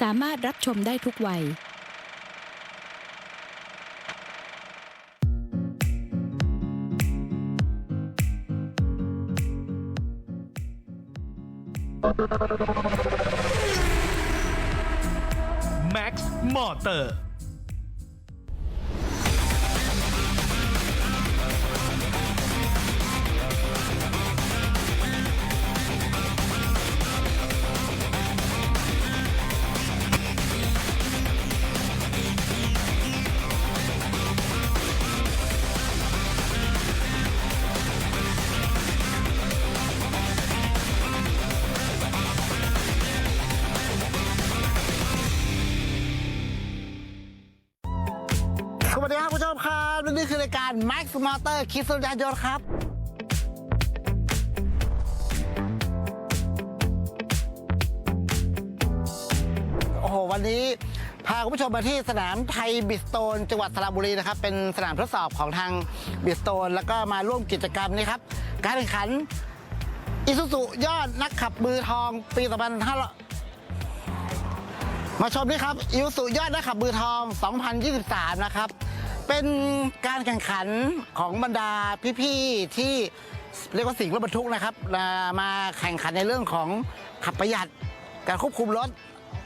สามารถรับชมได้ทุกวัย Max Motor ส การ Max Motor คิดสุดยายนครับโอ้โหวันนี้พาคุณผู้ชมมาที่สนามไทยบิสโตน จังหวัดสระบุรีนะครับ เป็นสนามทดสอบของทางบิสโตน แล้วก็มาร่วมกิจกรรมนี้ครับ การแข่งขันอิสุสุยอดนักขับมือทองปี2500มาชมนี่ครับอิสุยอดนักขับมือทอง 2023 นะครับ เป็นการแข่งขันของบรรดาพี่ๆที่เรียกว่าสิ่งรถบรรทุกนะครับมาแข่งขันในเรื่องของขับประหยัด การควบคุมรถ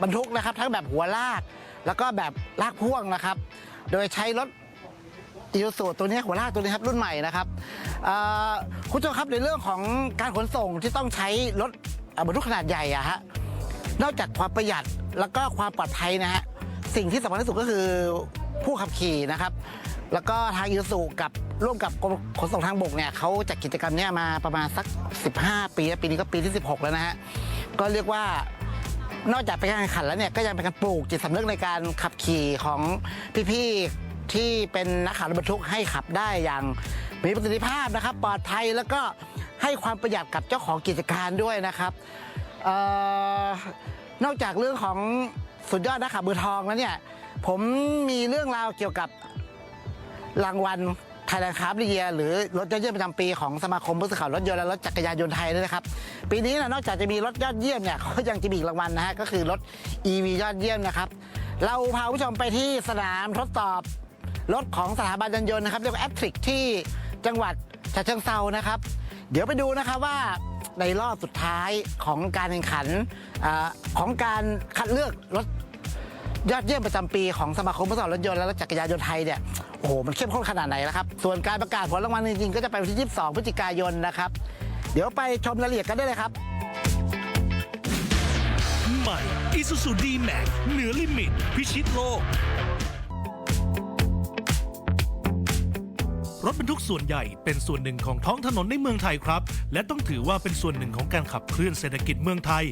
บรรทุกนะครับ ทั้งแบบหัวลาก แล้วก็แบบลากพ่วงนะครับ โดยใช้รถอีซูซูตัวนี้หัวลากตัวนี้ครับรุ่นใหม่นะครับคุณผู้ชมครับในเรื่องของการขนส่งที่ต้องใช้รถบรรทุกขนาดใหญ่อะฮะนอกจากความประหยัดแล้วก็ความปลอดภัยนะฮะสิ่งที่สำคัญที่สุดก็คือ ผู้ขับขี่นะครับ แล้วก็ทางอีซูซูกับร่วมกับกรมขนส่งทางบกเนี่ยเขาจัดกิจกรรมเนี้ยมาประมาณสัก 15 ปีแล้วปีนี้ก็ปีที่ 16 แล้วนะฮะก็เรียกว่านอกจากเป็นการแข่งขันแล้วเนี่ยก็ยังเป็นการปลูกจิตสำนึกในการขับขี่ของพี่ๆที่เป็นนักขับรถบรรทุกให้ขับได้อย่างมีประสิทธิภาพนะครับ ปลอดภัยแล้วก็ให้ความประหยัดกับเจ้าของกิจการด้วยนะครับออนอกจากเรื่องของสุดยอดนักขับมือทองแล้วเนี่ย ผมมีเรื่องราวเกี่ยวกับรางวัลไทยแลนด์คาร์บเยียหรือรถยอดเยี่ยมประจำปีของสมาคมผู้สื่อข่าวรถยนต์และรถจักรยานยนต์ไทยด้วยนะครับ ปีนี้นะนอกจากจะมีรถยอดเยี่ยมเนี่ยเขายังจะมีอีกรางวัลนะฮะก็คือรถ EV ยอดเยี่ยมนะครับ เราพาผู้ชมไปที่สนามทดสอบรถของสถาบันยานยนต์นะครับเรียกว่าแอทริกที่จังหวัดฉะเชิงเซานะครับ เดี๋ยวไปดูนะครับว่าในรอบสุดท้ายของการแข่งขันอของการคัดเลือกรถ ยอดเยี่ยมประจำปีของสมาคมผู้สอนรถยนต์และรถจักรยานยนต์ไทยเนี่ยโอ้โหมันเข้มข้นขนาดไหนแล้วครับ ส่วนการประกาศผลรางวัลจริงๆ ก็จะไปวันที่ 22 พฤศจิกายนนะครับ เดี๋ยวไปชมรายละเอียดกันได้เลยครับ ใหม่ Isuzu D-Max เหนือลิมิต พิชิตโลก รถบรรทุกส่วนใหญ่เป็นส่วนหนึ่งของท้องถนนในเมืองไทยครับ และต้องถือว่าเป็นส่วนหนึ่งของการขับเคลื่อนเศรษฐกิจเมืองไทย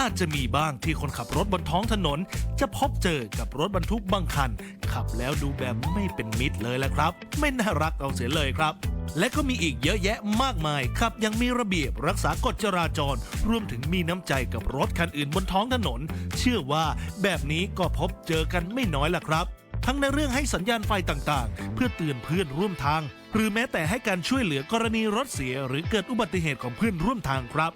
อาจจะมีบ้างที่คนขับรถบนท้องถนน จะพบเจอกับรถบรรทุกบางคัน ขับแล้วดูแบบไม่เป็นมิตรเลยละครับ ไม่น่ารักเอาเสียเลยครับ และก็มีอีกเยอะแยะมากมายขับยังมีระเบียบรักษากฎจราจร รวมถึงมีน้ำใจกับรถคันอื่นบนท้องถนน เชื่อว่าแบบนี้ก็พบเจอกันไม่น้อยล่ะครับ ทั้งในเรื่องให้สัญญาณไฟต่างๆ เพื่อเตือนเพื่อนร่วมทาง หรือแม้แต่ให้การช่วยเหลือกรณีรถเสีย หรือเกิดอุบัติเหตุของเพื่อนร่วมทางครับ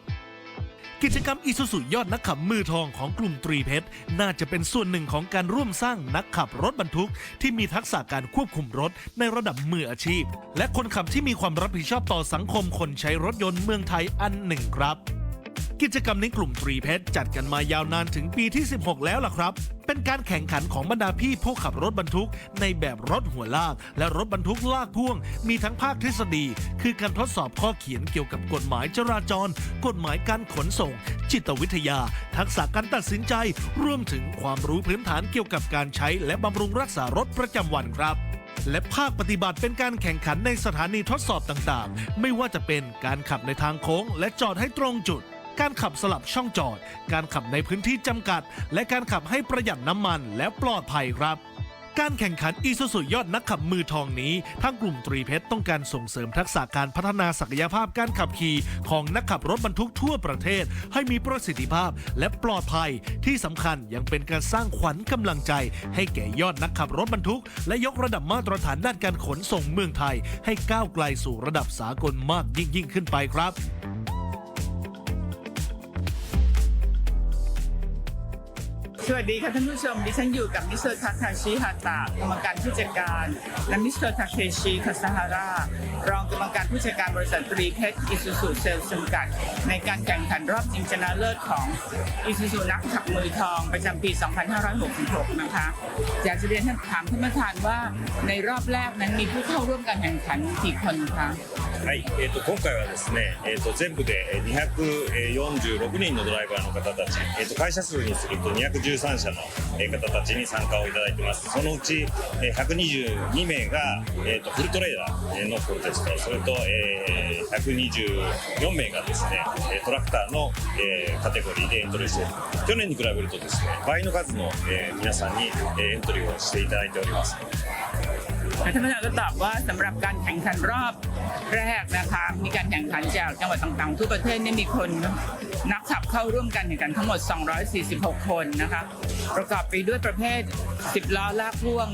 กิจกรรมอิสุสุยอดนักขับมือทองของกลุ่มตรีเพชร น่าจะเป็นส่วนหนึ่งของการร่วมสร้างนักขับรถบรรทุก ที่มีทักษะการควบคุมรถในระดับมืออาชีพ และคนขับที่มีความรับผิดชอบต่อสังคมคนใช้รถยนต์เมืองไทยอันหนึ่งครับ กิจกรรมในกลุ่มตรีเพชรจัดกันมายาวนานถึงปีที่ 16 แล้วล่ะครับ เป็นการแข่งขันของบรรดาพี่ผู้ขับรถบรรทุก ในแบบรถหัวลาก และรถบรรทุกลากพ่วง มีทั้งภาคทฤษฎี คือการทดสอบข้อเขียนเกี่ยวกับกฎหมายจราจร กฎหมายการขนส่ง จิตวิทยา ทักษะการตัดสินใจ รวมถึงความรู้พื้นฐานเกี่ยวกับการใช้และบำรุงรักษารถประจำวันครับและภาคปฏิบัติเป็นการแข่งขันในสถานีทดสอบต่างๆ ไม่ว่าจะเป็นการขับในทางโค้งและจอดให้ตรงจุด การขับสลับช่องจอด การขับในพื้นที่จำกัด และการขับให้ประหยัดน้ำมันและปลอดภัยครับ การแข่งขันอีซูซุยอดนักขับมือทองนี้ทางกลุ่มตรีเพชรต้องการส่งเสริมทักษะการพัฒนาศักยภาพการขับขี่ของนักขับรถบรรทุกทั่วประเทศ ให้มีประสิทธิภาพและปลอดภัย ที่สำคัญยังเป็นการสร้างขวัญกำลังใจ ให้แก่ยอดนักขับรถบรรทุก และยกระดับมาตรฐานด้านการขนส่งเมืองไทย ให้ก้าวไกลสู่ระดับสากลมากยิ่งยิ่งขึ้นไปครับ สวัสดีค่ะท่านผู้ชม ดิฉันอยู่กับมิสเตอร์ทาคาชิฮาตะกรรมการผู้จัดการและมิสเตอร์ทาเคชิคาซาฮารารองกรรมการผู้จัดการบริษัทตรีเพชรอิซูซูเซลจำกัด ในการแข่งขันรอบชิงชนะเลิศของอิซูซูนักขับมือทองประจำปี 2566 นะคะอยากจะเรียนท่านถามท่านประธานว่าในรอบแรกนั้นมีผู้เข้าร่วมการแข่งขันกี่คนคะ はい、えー、と今回はですね、えー、と全部で246人のドライバーの方たち、えー、と会社数にすると213社の方たちに参加をいただいてます。そのうち122名が、えー、とフルトレーラーのプロテストそれと、えー124名がですねトラクターの、えカテゴリーでエントリーして去年に比べるとですね倍の数の、え皆さんに、エントリーをしていただいております。 และท่านประธานก็ตอบว่าสำหรับการแข่งขันรอบแรกนะคะ มีการแข่งขันจากจังหวัดต่างๆ ทั่วประเทศเนี่ยมีคนนักขับเข้าร่วมกันแข่งขันทั้งหมด 246 คนนะคะ ประกอบไปด้วยประเภท 10 ล้อลากพ่วง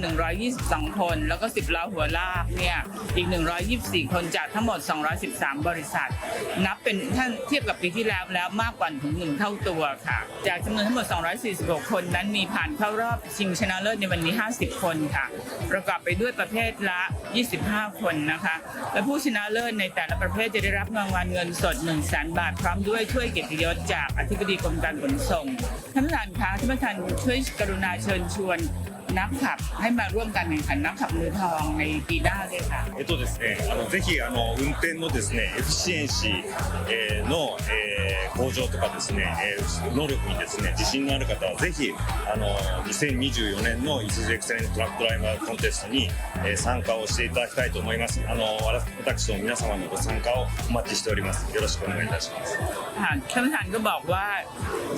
122 คน แล้วก็ 10 ล้อหัวลากเนี่ยอีก 124 คนจากทั้งหมด 213 บริษัท นับเป็นท่านเทียบกับปีที่แล้วแล้วมากกว่าถึงหนึ่งเท่าตัวค่ะ จากจำนวนทั้งหมด 246 คนนั้นมีผ่านเข้ารอบชิงชนะเลิศในวันนี้ 50 คนค่ะ ประกอบไปด้วยประเภทละ 25 คนนะคะ และผู้ชนะเลิศในแต่ละประเภทจะได้รับรางวัลเงินสด 1 0 0 0 0แบาท พร้อมด้วยถ้วยเกียรติยศจากอธิบดีกรมการขนส่ง ท่านประธานคะท่านประธานช่วยกรุณาเชิญชวน นักขับให้มาร่วมการแข่งขันนักขับมือทองในปีหน้าด้วยค่ะ えっとですね、あのぜひあの運転のですねエフィシエンシー、えーの、えー向上とかですね、えー能力にですね自信のある方はぜひあの2024年のイスズエクセレントトラックドライバーコンテストに、えー参加をしていただきたいと思います。あの私と皆様のご参加をお待ちしております。よろしくお願いいたします。 ค่ะท่านประธานก็บอกว่า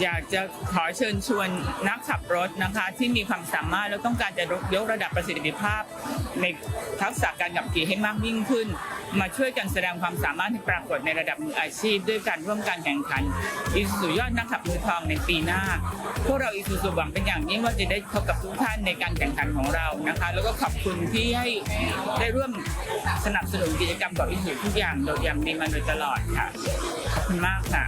อยากจะขอเชิญชวนนักขับรถนะคะ ที่มีความสามารถแล้ว ต้องการจะยกระดับประสิทธิภาพ ในทักษะการขับขี่ให้มากยิ่งขึ้น มาช่วยกันแสดงความสามารถให้ปรากฏในระดับมืออาชีพ ด้วยการร่วมการแข่งขันอีซูซูยอดนักขับมือทองในปีหน้า พวกเราอีซูซูหวังเป็นอย่างยิ่งว่าจะได้พบกับทุกท่านในการแข่งขันของเรานะคะ แล้วก็ขอบคุณที่ให้ได้ร่วมสนับสนุนกิจกรรมกับอีซูทุกอย่างโดยอย่างดีมาโดยตลอดค่ะขอบคุณมากค่ะ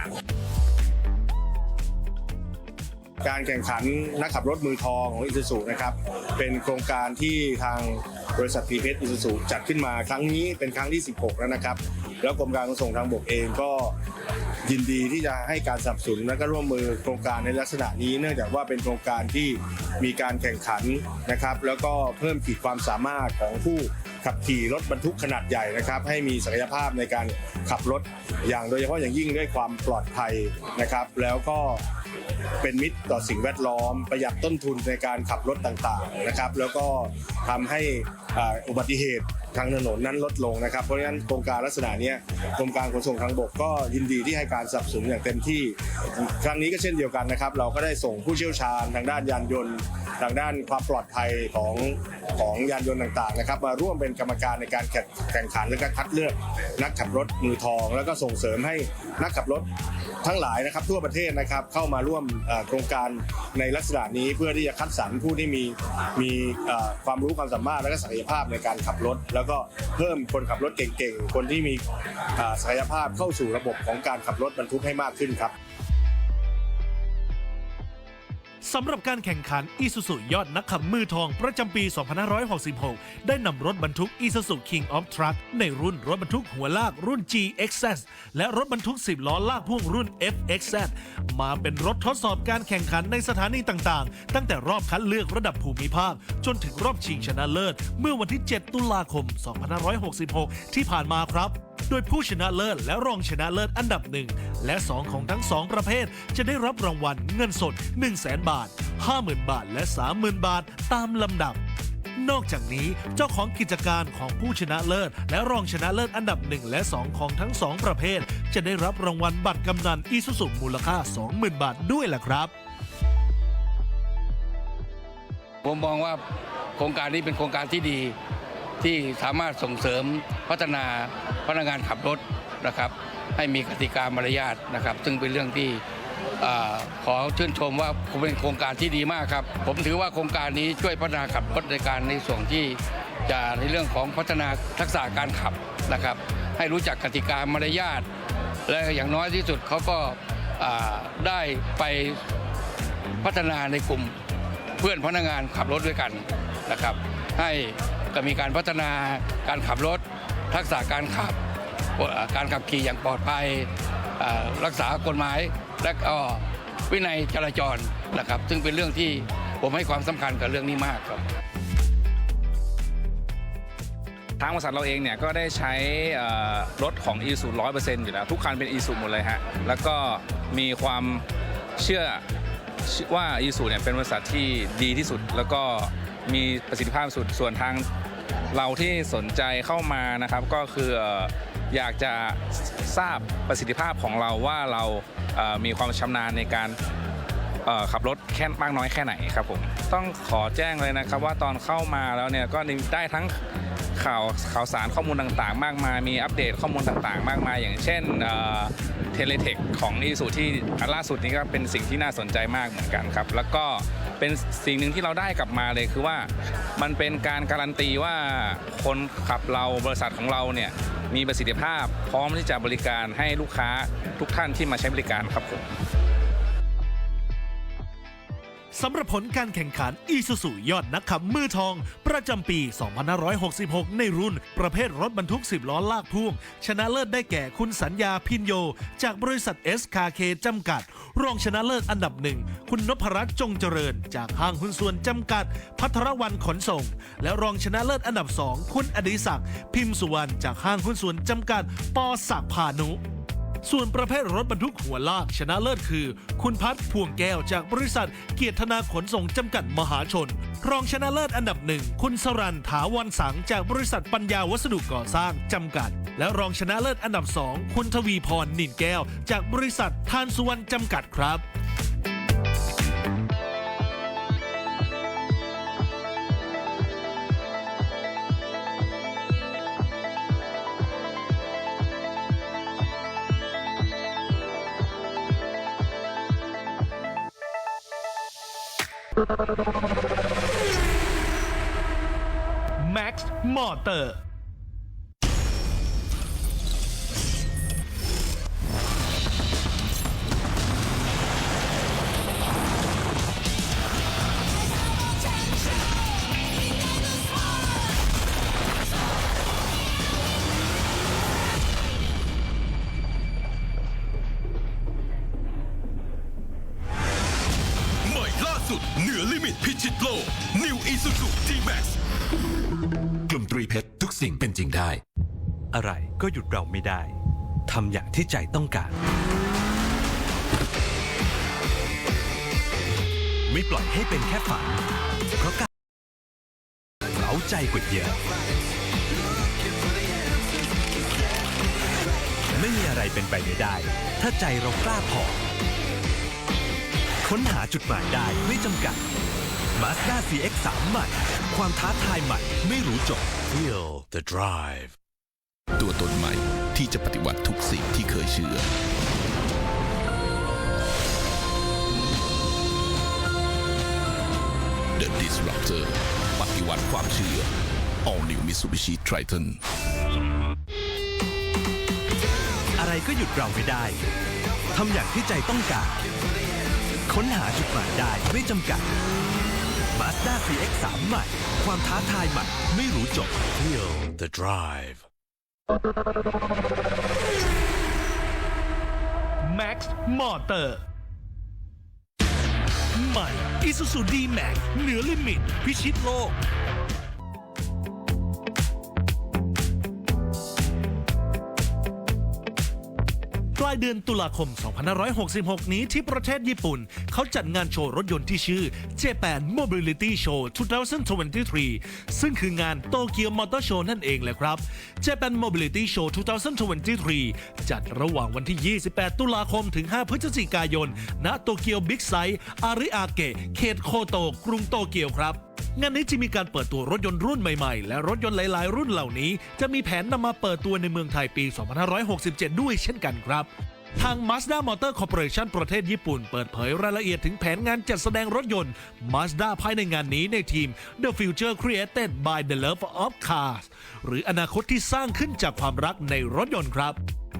การแข่งขันนักขับรถมือทองของอิ u ซูนะครับเป็นโครงการที่ทางบริษัททีเพชรอิ u ซูจัดขึ้นมาครั้งนี้เป็นครั้งที่ 16 แล้วนะครับ แล้วกรมการขนส่งทางบกเองก็ยินดีที่จะให้การสนับสนุนและก็ร่วมมือโครงการในลักษณะนี้ เนื่องจากว่าเป็นโครงการที่มีการแข่งขันนะครับ แล้วก็เพิ่มขีดความสามารถของผู้ขับขี่รถบรรทุกขนาดใหญ่นะครับ ให้มีศักยภาพในการขับรถอย่างโดยเฉพาะอย่างยิ่งด้วยความปลอดภัยนะครับ แล้วก็เป็นมิตรต่อสิ่งแวดล้อม ประหยัดต้นทุนในการขับรถต่างๆนะครับ แล้วก็ทำให้อุบัติเหตุทางถนนนั้นลดลงนะครับ เพราะฉะนั้นโครงการลักษณะนี้กรมการขนส่งทางบกก็ยินดีที่ให้การสนับสนุนอย่างเต็มที่ ครั้งนี้ก็เช่นเดียวกันนะครับ เราก็ได้ส่งผู้เชี่ยวชาญทางด้านยานยนต์ ทางด้านความปลอดภัยของของยานยนต์ต่างๆนะครับมาร่วมเป็นกรรมการในการแข่งแข่งขันและก็คัดเลือกนักขับรถมือทอง แล้วก็ส่งเสริมให้นักขับรถทั้งหลายนะครับทั่วประเทศนะครับเข้ามาร่วมโครงการในลักษณะนี้เพื่อที่จะคัดสรรผู้ที่มีมีความรู้ความสามารถและก็ศักยภาพในการขับรถ แล้วก็เพิ่มคนขับรถเก่งๆ คนที่มีศักยภาพเข้าสู่ระบบของการขับรถบรรทุกให้มากขึ้นครับ สำหรับการแข่งขันอีซูซูยอดนักขับมือทองประจำปี 2566 ได้นำรถบรรทุก Isuzu King of Truck ในรุ่นรถบรรทุกหัวลากรุ่น GXS และรถบรรทุก 10 ล้อลากพ่วงรุ่น FXZ มาเป็นรถทดสอบการแข่งขันในสถานีต่างๆ ตั้งแต่รอบคัดเลือกระดับภูมิภาค จนถึงรอบชิงชนะเลิศ เมื่อวันที่ 7 ตุลาคม 2566 ที่ผ่านมาครับ โดยผู้ชนะเลิศและรองชนะเลิศอันดับหนึ่งและ 2 ของทั้ง 2 ประเภท จะได้รับรางวัลเงินสด 1 0 0 0 0แบาท 50,000 บาท และ 30,000 บาทตามลำดับ นอกจากนี้เจ้าของกิจการของผู้ชนะเลิศ และรองชนะเลิศอันดับ 1 และ 2 ของทั้ง 2 ประเภท จะได้รับรางวัลบัตรกำนันอีสุสุมูลค่า 20,000 บาทด้วยล่ะครับ ผมมองว่าโครงการนี้เป็นโครงการที่ดีที่สามารถส่งเสริมพัฒนา พนักงานขับรถนะครับ ให้มีกติกามารยาทนะครับ ซึ่งเป็นเรื่องที่อขอชื่นชมว่าเป็นโครงการที่ดีมากครับ ผมถือว่าโครงการนี้ช่วยพัฒนาขับรถในการในส่วนที่จะในเรื่องของพัฒนาทักษะการขับนะครับ ให้รู้จักกติกามารยาทและอย่างน้อยที่สุดเขาก็ได้ไปพัฒนาในกลุ่มเพื่อนพนักงานขับรถด้วยกันนะครับ ให้ก็มีการพัฒนาการขับรถ ทักษะการขับการขับขี่อย่างปลอดภัยรักษากฎหมาย และก็วินัยจราจรนะครับ ซึ่งเป็นเรื่องที่ผมให้ความสำคัญกับเรื่องนี้มากครับทางบริษัทเราเองเนี่ยก็ได้ใช้รถของ e ูร้อยเปอร์เซ็นต์อยู่แล้ว ทุกคันเป็น e ูหมดเลยฮะ แล้วก็มีความเชื่อว่า e ูเนี่ยเป็นบริษัทที่ดีที่สุด แล้วก็มีประสิทธิภาพสุดส่วนทาง เราที่สนใจเข้ามานะครับก็คืออยากจะทราบประสิทธิภาพของเราว่าเรามีความชำนาญในการขับรถแค่มากน้อยแค่ไหนครับผมต้องขอแจ้งเลยนะครับว่าตอนเข้ามาแล้วเนี่ยก็ได้ทั้งข่าวข่าวสารข้อมูลต่างๆ มากมาย มีอัปเดตข้อมูลต่างๆ มากมาย อย่างเช่นเทเลเทคของอีสุที่ล่าสุดนี้ก็เป็นสิ่งที่น่าสนใจมากเหมือนกันครับ แล้วก็ เป็นสิ่งหนึ่งที่เราได้กลับมาเลยคือว่ามันเป็นการการันตีว่าคนขับเราบริษัทของเราเนี่ยมีประสิทธิภาพ พร้อมที่จะบริการให้ลูกค้าทุกท่านที่มาใช้บริการครับผม สำหรับผลการแข่งขันอีซูซูยอดนักขับมือทอง ประจำปี 2566 ในรุ่น ประเภทรถบรรทุก 10 ล้อลากพ่วง ชนะเลิศได้แก่คุณสัญญาพินโย จากบริษัท SKK จำกัด รองชนะเลิศอันดับหนึ่ง คุณนพรัตน์จงเจริญ จากห้างหุ้นส่วนจำกัด พัทรวันขนส่ง และรองชนะเลิศอันดับสองคุณอดิศักดิ์พิมพ์สุวรรณจากห้างหุ้นส่วนจำกัดปอศักพานุ ส่วนประเภทรถบรรทุกหัวลากชนะเลิศคือ คุณพัฒน์พวงแก้วจากบริษัทเกียรตินาขนส่งจำกัดมหาชน รองชนะเลิศอันดับหนึ่งคุณสรันถาวันสังจากบริษัทปัญญาวัสดุก่อสร้างจำกัด และรองชนะเลิศอันดับสองคุณทวีพรนินแก้ว จากบริษัททานสุวรรณจำกัดครับ Max Motor ก็หยุดเราไม่ได้ทำอย่างที่ใจต้องการ ไม่ปล่อยให้เป็นแค่ฝัน เพราะการเราใจกว่าเยอะ ไม่มีอะไรเป็นไปไม่ได้ ถ้าใจเรากล้าพอ ค้นหาจุดหมายได้ไม่จำกัด Mazda CX-3 ใหม่ ความท้าทายใหม่ไม่รู้จบ Feel the drive ตัวตนใหม่ที่จะปฏิวัติทุกสิ่งที่เคยเชื่อ The Disruptor ปฏิวัติความเชื่อ All New Mitsubishi Triton อะไรก็หยุดเราไม่ได้ ทำอย่างที่ใจต้องการ ค้นหาจุดหมายได้ไม่จำกัด Mazda CX-3 ใหม่ ความท้าทายใหม่ ไม่รู้จบ Feel the drive Max Motor ใหม่ Isuzu D-Max เหนือลิมิต พิชิตโลก ลายเดือนตุลาคม 2566 นี้ที่ประเทศญี่ปุ่น เขาจัดงานโชว์รถยนต์ที่ชื่อ Japan Mobility Show 2023 ซึ่งคืองานโตเกียวมอเตอร์โชว์นั่นเองแหละครับ Japan Mobility Show 2023 จัดระหว่างวันที่ 28 ตุลาคมถึง 5 พฤศจิกายน ณ โตเกียวบิ๊กไซต์อาริอาเกะ เขตโคโตกรุงโตเกียวครับ งานนี้จะมีการเปิดตัวรถยนต์รุ่นใหม่ๆ และรถยนต์หลาย ๆ รุ่นเหล่านี้ จะมีแผนนำมาเปิดตัวในเมืองไทยปี 2567 ด้วยเช่นกันครับทาง Mazda Motor Corporation ประเทศญี่ปุ่น เปิดเผยรายละเอียดถึงแผนงานจัดแสดงรถยนต์ Mazda ภายในงานนี้ในทีม The Future Created by the Love of Cars หรืออนาคตที่สร้างขึ้นจากความรักในรถยนต์ครับ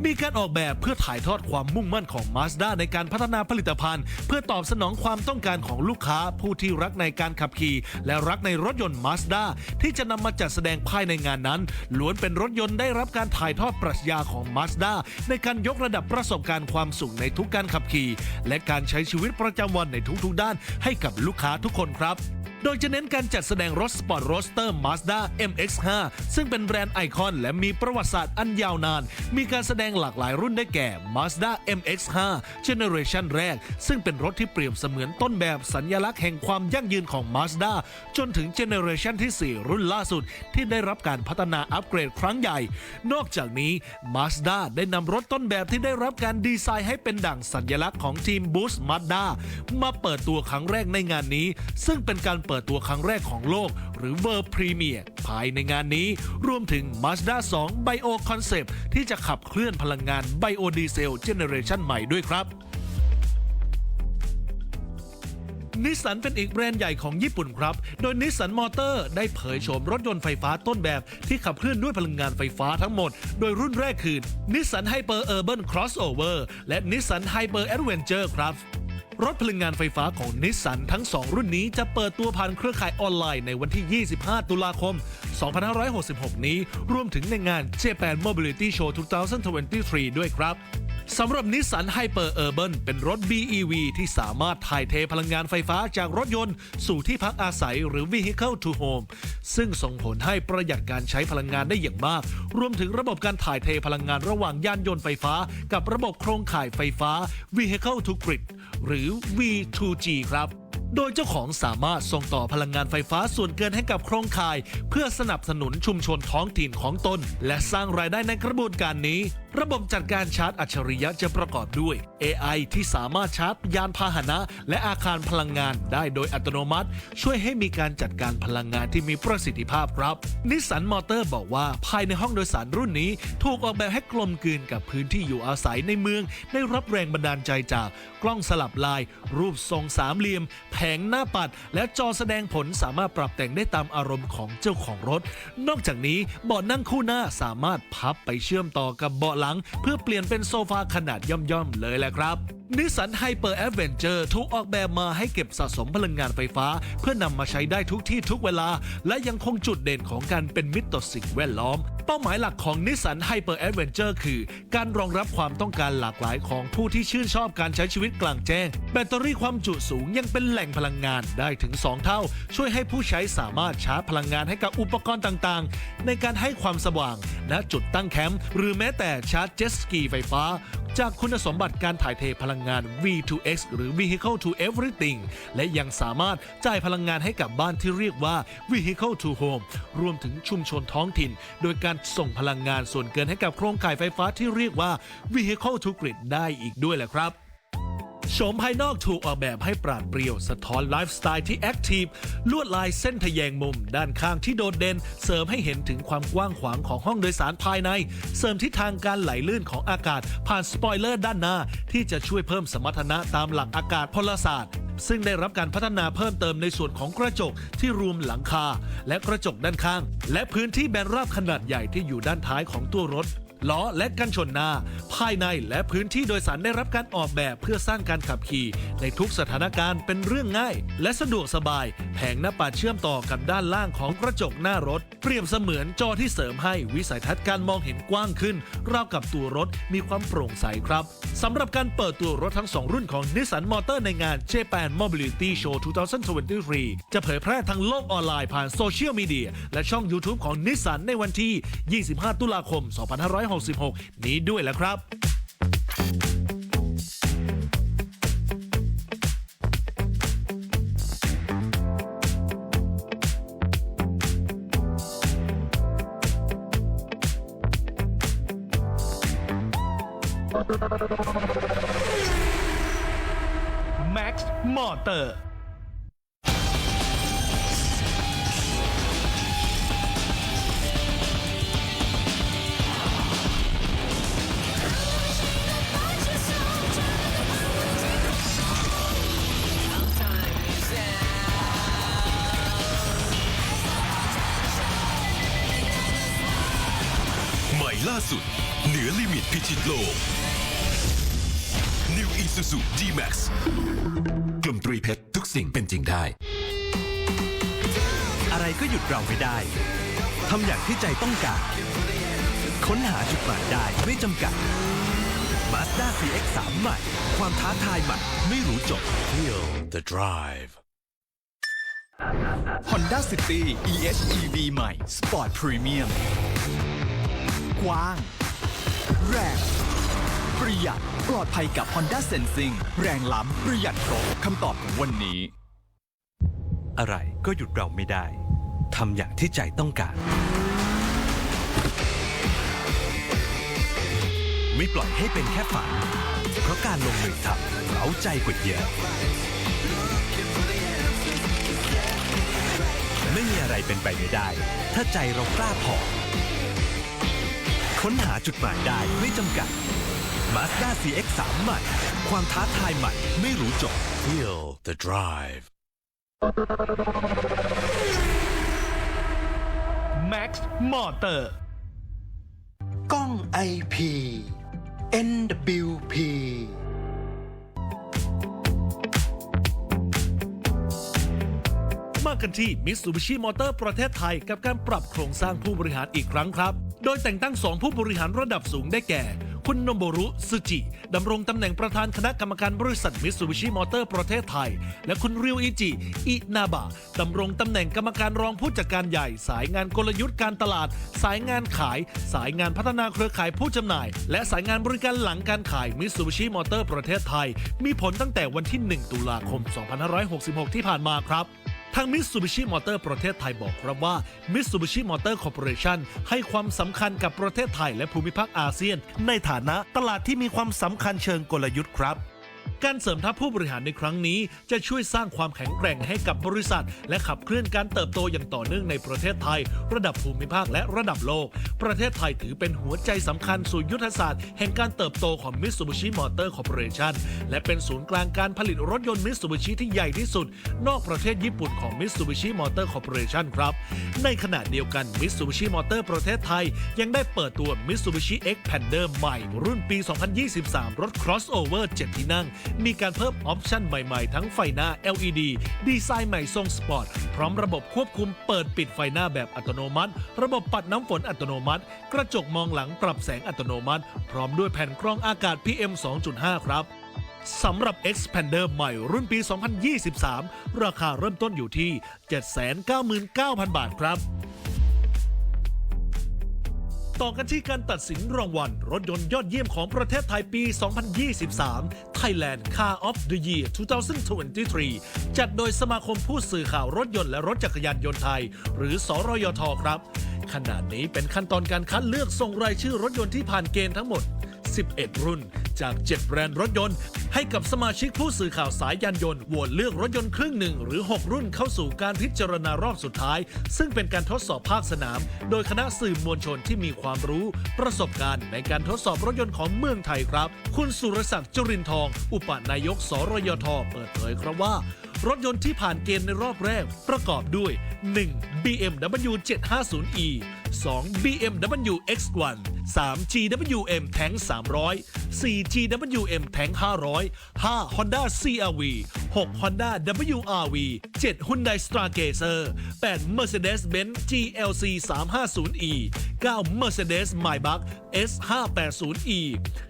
มีการออกแบบเพื่อถ่ายทอดความมุ่งมั่นของ Mazda ในการพัฒนาผลิตภัณฑ์ เพื่อตอบสนองความต้องการของลูกค้า ผู้ที่รักในการขับขี่ และรักในรถยนต์ Mazda ที่จะนำมาจัดแสดงภายในงานนั้น ล้วนเป็นรถยนต์ได้รับการถ่ายทอดปรัชญาของ Mazda ในการยกระดับประสบการณ์ความสุขในทุกการขับขี่ และการใช้ชีวิตประจำวันในทุกๆด้านให้กับลูกค้าทุกคนครับ โดยจะเน้นการจัดแสดงรถสปอร์ตโรสเตอร์ Mazda MX-5 ซึ่งเป็นแบรนด์ไอคอน และมีประวัติศาสตร์อันยาวนาน มีการแสดงหลากหลายรุ่นได้แก่ Mazda MX-5 Generation แรก ซึ่งเป็นรถที่เปรียบเสมือนต้นแบบสัญญลักษณ์แห่งความยั่งยืนของ Mazda จนถึง Generation ที่ 4 รุ่นล่าสุด ที่ได้รับการพัฒนาอัปเกรดครั้งใหญ่ นอกจากนี้ Mazda ได้นำรถต้นแบบที่ได้รับการดีไซน์ให้เป็นดั่งสัญลักษณ์ของทีม Boost Mazda มาเปิดตัวครั้งแรกในงานนี้ ซึ่งเป็นการเปิดตัวครั้งแรกของโลก หรือ World Premier ภายในงานนี้ รวมถึง Mazda 2 Bio Concept ที่จะขับเคลื่อนพลังงาน Biodiesel Generation ใหม่ด้วยครับนิสสันเป็นอีกแบรนด์ใหญ่ของญี่ปุ่นครับ โดยนิสสันมอเตอร์ได้เผยโฉมรถยนต์ไฟฟ้าต้นแบบที่ขับเคลื่อนด้วยพลังงานไฟฟ้าทั้งหมด โดยรุ่นแรกคือนิสสันไฮเปอร์เออร์เบิร์นครอสโอเวอร์และนิสสันไฮเปอร์แอดเวนเจอร์ครับ รถพลังงานไฟฟ้าของนิสสันทั้ง 2 รุ่นนี้จะเปิดตัวผ่านเครือข่ายออนไลน์ในวันที่ 25 ตุลาคม 2566 นี้ รวมถึงในงาน Japan Mobility Show 2023 ด้วยครับสำหรับนิสสันไฮเปอร์เออร์เบิเป็นรถ BEV ที่สามารถถ่ายเทพลังงานไฟฟ้าจากรถยนต์ สู่ที่พักอาศัยหรือ Vehicle to Home ซึ่งส่งผลให้ประหยัดการใช้พลังงานได้อย่างมาก รวมถึงระบบการถ่ายเทพลังงานระหว่างยานยนต์ไฟฟ้า กับระบบโครงข่ายไฟฟ้า Vehicle to Grid หรือ V2G ครับ โดยเจ้าของสามารถส่งต่อพลังงานไฟฟ้าส่วนเกินให้กับโครงข่าย เพื่อสนับสนุนชุมชนท้องถิ่นของตน และสร้างรายได้ในกระบวนการนี้ระบบจัดการชาร์จอัจฉริยะจะประกอบด้วย AI ที่สามารถชาร์จยานพาหนะ และอาคารพลังงานได้โดยอัตโนมัติ ช่วยให้มีการจัดการพลังงานที่มีประสิทธิภาพครับ นิสสันมอเตอร์บอกว่าภายในห้องโดยสารรุ่นนี้ ถูกออกแบบให้กลมกลืนกับพื้นที่อยู่อาศัยในเมือง ได้รับแรงบันดาลใจจากกล้องสลับลาย รูปทรงสามเหลี่ยม แผงหน้าปัด และจอแสดงผลสามารถปรับแต่งได้ตามอารมณ์ของเจ้าของรถ นอกจากนี้เบาะนั่งคู่หน้าสามารถพับไปเชื่อมต่อกับเบาะหลัง เพื่อเปลี่ยนเป็นโซฟาขนาดย่อมๆเลยแหละครับ นิสสันไฮเปอร์แอดเวนเจอร์ถูกออกแบบมาให้เก็บสะสมพลังงานไฟฟ้า เพื่อนำมาใช้ได้ทุกที่ทุกเวลา และยังคงจุดเด่นของการเป็นมิตรต่อสิ่งแวดล้อม เป้าหมายหลักของนิสสันไฮเปอร์แอดเวนเจอร์คือ การรองรับความต้องการหลากหลายของผู้ที่ชื่นชอบการใช้ชีวิตกลางแจ้ง แบตเตอรี่ความจุสูงยังเป็นแหล่งพลังงานได้ถึง 2 เท่า ช่วยให้ผู้ใช้สามารถชาร์จพลังงานให้กับอุปกรณ์ต่างๆ ในการให้ความสว่างณจุดตั้งแคมป์หรือแม้แต่ชาร์จเจ็ตสกีไฟฟ้า จากคุณสมบัติการถ่ายเทพลังงาน V2X หรือ Vehicle to Everything และยังสามารถจ่ายพลังงานให้กับบ้านที่เรียกว่า Vehicle to Home รวมถึงชุมชนท้องถิ่น โดยการส่งพลังงานส่วนเกินให้กับโครงข่ายไฟฟ้าที่เรียกว่า Vehicle to Grid ได้อีกด้วยแหละครับ โฉมภายนอกถูกออกแบบให้ปราดเปรียว สะท้อนไลฟ์สไตล์ที่แอคทีฟลวดลายเส้นทะแยงมุม ด้านข้างที่โดดเด่น เสริมให้เห็นถึงความกว้างขวางของห้องโดยสารภายใน เสริมทิศทางการไหลลื่นของอากาศ ผ่านสปอยเลอร์ด้านหน้า ที่จะช่วยเพิ่มสมรรถนะตามหลักอากาศพลศาสตร์ซึ่งได้รับการพัฒนาเพิ่มเติมในส่วนของกระจกที่รวมหลังคา และกระจกด้านข้าง และพื้นที่แบนราบขนาดใหญ่ที่อยู่ด้านท้ายของตัวรถ ล้อและกันชนหน้า ภายในและพื้นที่โดยสารได้รับการออกแบบเพื่อสร้างการขับขี่ ในทุกสถานการณ์เป็นเรื่องง่าย และสะดวกสบาย แผงหน้าปัดเชื่อมต่อกับด้านล่างของกระจกหน้ารถ เปรียบเสมือนจอที่เสริมให้วิสัยทัศน์การมองเห็นกว้างขึ้น ราวกับตัวรถมีความโปร่งใสครับสำหรับการเปิดตัวรถทั้ง 2 รุ่นของ Nissan Motor ในงาน Japan Mobility Show 2023 จะเผยแพร่ทางโลกออนไลน์ผ่านโซเชียลมีเดียและช่อง YouTube ของ Nissan ในวันที่ 25 ตุลาคม2566 นี้ด้วยแหละครับ Max Motor สุด เหนือลิมิตพิชิตโลก New Isuzu G-Max กลุ่มตรีเพชรทุกสิ่งเป็นจริงได้ อะไรก็หยุดเราไม่ได้ ทำอย่างที่ใจต้องการ ค้นหาจุดหมายได้ไม่จำกัด Mazda CX-3 ใหม่ ความท้าทายใหม่ไม่รู้จบ Feel the drive Honda City EHEV ใหม่ Sport Premium กว้าง แรงประหยัดปลอดภัยกับ Honda Sensing แรงล้ำประหยัดครบคำตอบของวันนี้ อะไรก็หยุดเราไม่ได้ทำอย่างที่ใจต้องการ ไม่ปล่อยให้เป็นแค่ฝัน เพราะการลงมือทำเราใจกว่าเยอะไม่มีอะไรเป็นไปไม่ได้ ถ้าใจเรากล้าพอ ค้นหาจุดหมายได้ไม่จำกัด Mazda CX-3 ใหม่ ความท้าทายใหม่ไม่รู้จบ Feel the drive Max Motor กล้อง IP NWP มากันที่ Mitsubishi Motor ประเทศไทย กับการปรับโครงสร้างผู้บริหารอีกครั้งครับ โดยแต่งตั้ง 2 ผู้บริหารระดับสูงได้แก่ คุณโนโบรุซึจิดำรงตำแหน่งประธานคณะกรรมการบริษัท Mitsubishi Motor ประเทศไทย และคุณริวอิจิ อินาบะดำรงตำแหน่งกรรมการรองผู้จัดการใหญ่ สายงานกลยุทธ์การตลาด สายงานขาย สายงานพัฒนาเครือข่ายผู้จำหน่าย และสายงานบริการหลังการขาย Mitsubishi Motor ประเทศไทย มีผลตั้งแต่วันที่ 1 ตุลาคม 2566 ที่ผ่านมาครับ ทาง Mitsubishi Motor ประเทศไทยบอกครับว่า Mitsubishi Motor Corporation ให้ความสำคัญกับประเทศไทยและภูมิภาคอาเซียน ในฐานะตลาดที่มีความสำคัญเชิงกลยุทธ์ครับการเสริมทัพผู้บริหารในครั้งนี้ จะช่วยสร้างความแข็งแกร่งให้กับบริษัท และขับเคลื่อนการเติบโตอย่างต่อเนื่องในประเทศไทย ระดับภูมิภาคและระดับโลก ประเทศไทยถือเป็นหัวใจสำคัญสู่ยุทธศาสตร์ แห่งการเติบโตของ Mitsubishi Motor Corporation และเป็นศูนย์กลางการผลิตรถยนต์ Mitsubishi ที่ใหญ่ที่สุด นอกประเทศญี่ปุ่นของ Mitsubishi Motor Corporation ครับ ในขณะเดียวกัน Mitsubishi Motor ประเทศไทย ยังได้เปิดตัว Mitsubishi Xpander ใหม่ รุ่นปี 2023 รถ crossover 7 ที่นั่งมีการเพิ่มออปชั่นใหม่ๆ ทั้งไฟหน้า LED ดีไซน์ใหม่ทรงสปอร์ต พร้อมระบบควบคุมเปิดปิดไฟหน้าแบบอัตโนมัติ ระบบปัดน้ำฝนอัตโนมัติ กระจกมองหลังปรับแสงอัตโนมัติ พร้อมด้วยแผ่นกรองอากาศ PM 2.5 ครับสำหรับ Xpander ใหม่รุ่นปี 2023 ราคาเริ่มต้นอยู่ที่ 799,000 บาทครับ ต่อกันที่การตัดสินรางวัล รถยนต์ยอดเยี่ยมของประเทศไทยปี 2023 Thailand Car of the Year 2023 จัดโดยสมาคมผู้สื่อข่าวรถยนต์และรถจักรยานยนต์ไทย หรือ สรยทครับ ขณะนี้เป็นขั้นตอนการคัดเลือกส่งรายชื่อรถยนต์ที่ผ่านเกณฑ์ทั้งหมด 11 รุ่น จาก 7 แบรนด์รถยนต์ ให้กับสมาชิกผู้สื่อข่าวสายยานยนต์โหวตเลือกรถยนต์ครึ่งหนึ่งหรือ 6 รุ่นเข้าสู่การพิจารณารอบสุดท้าย ซึ่งเป็นการทดสอบภาคสนาม โดยคณะสื่อมวลชนที่มีความรู้ ประสบการณ์ในการทดสอบรถยนต์ของเมืองไทยครับ คุณสุรศักดิ์จรินทอง อุปนายกสรยทเปิดเผยครับว่า รถยนต์ที่ผ่านเกณฑ์ในรอบแรกประกอบด้วย 1. BMW 750e 2. BMW X1 3. GWM Tank 300 4. GWM Tank 500 5. Honda CRV 6. Honda WRV 7. Hyundai Stargazer 8. Mercedes-Benz GLC 350e 9. Mercedes Maybach S580e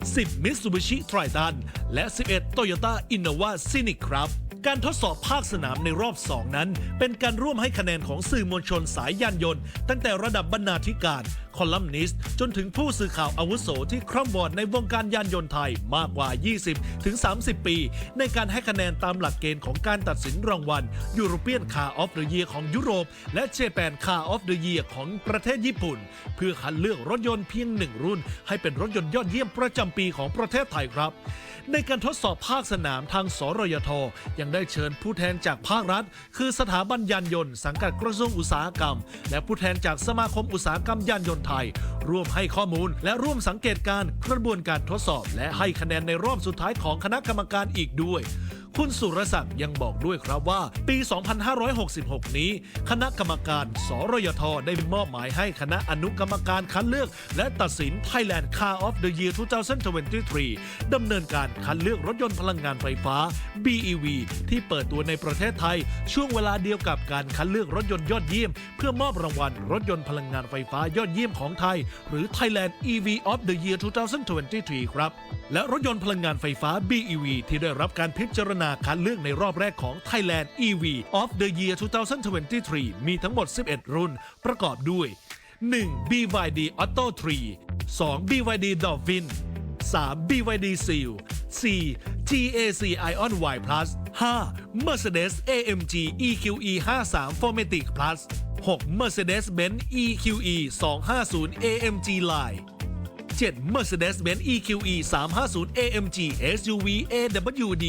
10. Mitsubishi Triton และ 11. Toyota Innova Scenic ครับ การทดสอบภาคสนามในรอบ 2 นั้น เป็นการร่วมให้คะแนนของสื่อมวลชนสายยานยนต์ ตั้งแต่ระดับบรรณาธิการ คอลัมนิสต์ จนถึงผู้สื่อข่าวอาวุโสที่คร่ำวอดในวงการยานยนต์ไทยมากกว่า 20-30 ปี ในการให้คะแนนตามหลักเกณฑ์ของการตัดสินรางวัล European Car of the Year ของยุโรป และ Japan Car of the Year ของประเทศญี่ปุ่น เพื่อคัดเลือกรถยนต์เพียงหนึ่งรุ่น ให้เป็นรถยนต์ยอดเยี่ยมประจำปีของประเทศไทยครับ ในการทดสอบภาคสนามทางสรยท ยังได้เชิญผู้แทนจากภาครัฐ คือสถาบันยานยนต์สังกัดกระทรวงอุตสาหกรรม และผู้แทนจากสมาคมอุตสาหกรรมยานยนต์ไทย ร่วมให้ข้อมูลและร่วมสังเกตการกระบวนการทดสอบ และให้คะแนนในรอบสุดท้ายของคณะกรรมการอีกด้วย คุณสุรศักดิ์ยังบอกด้วยครับว่า ปี 2566 นี้ คณะกรรมการ สรยทได้มอบหมายให้คณะอนุกรรมการคัดเลือก และตัดสิน Thailand Car of the Year 2023 ดำเนินการคัดเลือกรถยนต์พลังงานไฟฟ้า BEV ที่เปิดตัวในประเทศไทย ช่วงเวลาเดียวกับการคัดเลือกรถยนต์ยอดเยี่ยม เพื่อมอบรางวัลรถยนต์พลังงานไฟฟ้ายอดเยี่ยมของไทย หรือ Thailand EV of the Year 2023 ครับ และรถยนต์พลังงานไฟฟ้า BEV ที่ได้รับการพิจารณานาคัดเลือกในรอบแรกของ Thailand EV of the Year 2023 มีทั้งหมด 11 รุ่น ประกอบด้วย 1. BYD Auto 3 2. BYD Dolphin 3. BYD Seal 4. GAC Ion Y Plus 5. Mercedes AMG EQE 53 Formatic Plus 6. Mercedes-Benz EQE 250 AMG Line 7. Mercedes-Benz EQE 350 AMG SUV AWD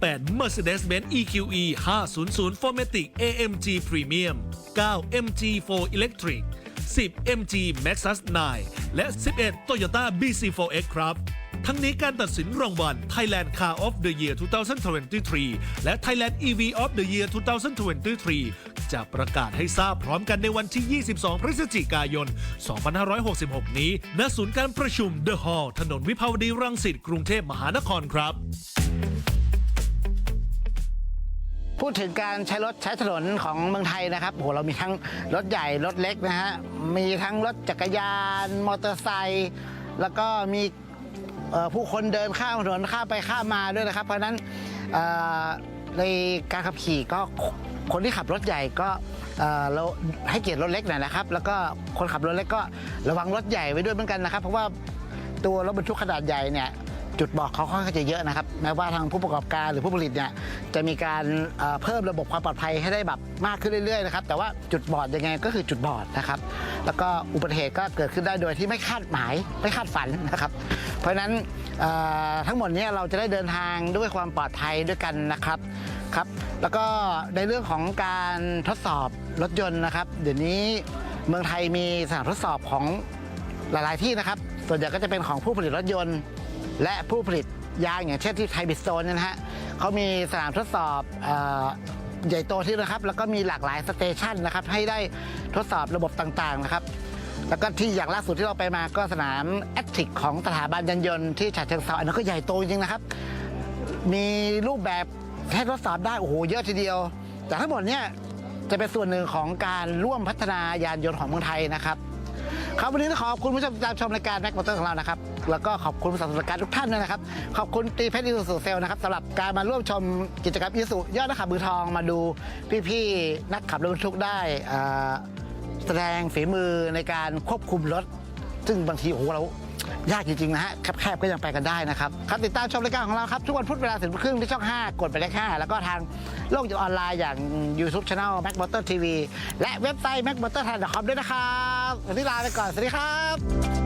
8. Mercedes-Benz EQE 500 Formatic AMG Premium 9. MG4 Electric 10. MG Maxus 9 และ 11 Toyota BC4X ครับ ทั้งนี้การตัดสินรางวัล Thailand Car of the Year 2023 และ Thailand EV of the Year 2023 จะประกาศให้ทราบพร้อมกันในวันที่ 22 พฤศจิกายน 2566 นี้ ณ ศูนย์การประชุม The Hall ถนนวิภาวดีรังสิต กรุงเทพมหานครครับ พูดถึงการใช้รถใช้ถนนของเมืองไทยนะครับโหเรามีทั้งรถใหญ่รถเล็กนะฮะ มีทั้งรถจักรยาน มอเตอร์ไซค์แล้วก็มีผู้คนเดินข้ามถนนข้ามไปข้ามมาด้วยนะครับ เพราะนั้นในการขับขี่ก็คนที่ขับรถใหญ่ก็เราให้เกียรติรถเล็กหน่อยนะครับ แล้วก็คนขับรถเล็กก็ระวังรถใหญ่ไว้ด้วยเหมือนกันนะครับ เพราะว่าตัวรถบรรทุกขนาดใหญ่เนี่ย จุดบอกเขาค่อนข้างจะเยอะนะครับแม้ว่าทางผู้ประกอบการหรือผู้ผลิตเนี่ยจะมีการเพิ่มระบบความปลอดภัยให้ได้แบบมากขึ้นเรื่อยๆนะครับแต่ว่าจุดบอดยังไงก็คือจุดบอดนะครับ แล้วก็อุบัติเหตุก็เกิดขึ้นได้โดยที่ไม่คาดหมายไม่คาดฝันนะครับ เพราะฉะนั้นทั้งหมดนี้เราจะได้เดินทางด้วยความปลอดภัยด้วยกันนะครับครับแล้วก็ในเรื่องของการทดสอบรถยนต์นะครับ เดี๋ยวนี้เมืองไทยมีสถานทดสอบของหลาย ๆ ที่นะครับ ส่วนใหญ่ก็จะเป็นของผู้ผลิตรถยนต์ และผู้ผลิตยางอย่างเช่นที่ไทยบิสโตนนะฮะเขามีสนามทดสอบออใหญ่โตที่นะครับ แล้วก็มีหลากหลายสเตชันนะครับ ให้ได้ทดสอบระบบต่างๆนะครับ แล้วก็ที่อย่างล่าสุดที่เราไปมาก็สนามแอคทิกของสถาบันยานยนต์ที่ฉะเชิงเซาอันนั้นก็ใหญ่โตจริงนะครับ มีรูปแบบให้ทดสอบได้โอ้โหเยอะทีเดียว แต่ทั้งหมดเนี่ยจะเป็นส่วนหนึ่งของการร่วมพัฒนายานยนต์ของเมืองไทยนะครับ ครับวันนี้ต้องขอบคุณผู้ชมที่ตามชมรายการแม็กมอเตอร์ของเรานะครับ แล้วก็ขอบคุณผู้สนับสนุนรายการทุกท่านด้วยนะครับ ขอบคุณตีเพชรอิสุสุเซลนะครับสำหรับการมาร่วมชมกิจกรรมอิสุยอดนักขับมือทองมาดูพี่ๆนักขับรถบรรทุกได้แสดงฝีมือในการควบคุมรถ ซึ่งบางทีโอ้โหเรา ยากจริงๆนะฮะแคบๆก็ยังไปกันได้นะครับครับติดตามชมรายการของเราครับ ทุกวันพุธเวลาสิบครึ่งที่ช่อง 5 กดไปเลข5แล้วก็ทางโลกออนไลน์อย่าง YouTube Channel Mac Motor TV และเว็บไซต์ macmotorthai.com ด้วยนะครับวันนี้ลาไปก่อน สวัสดีครับ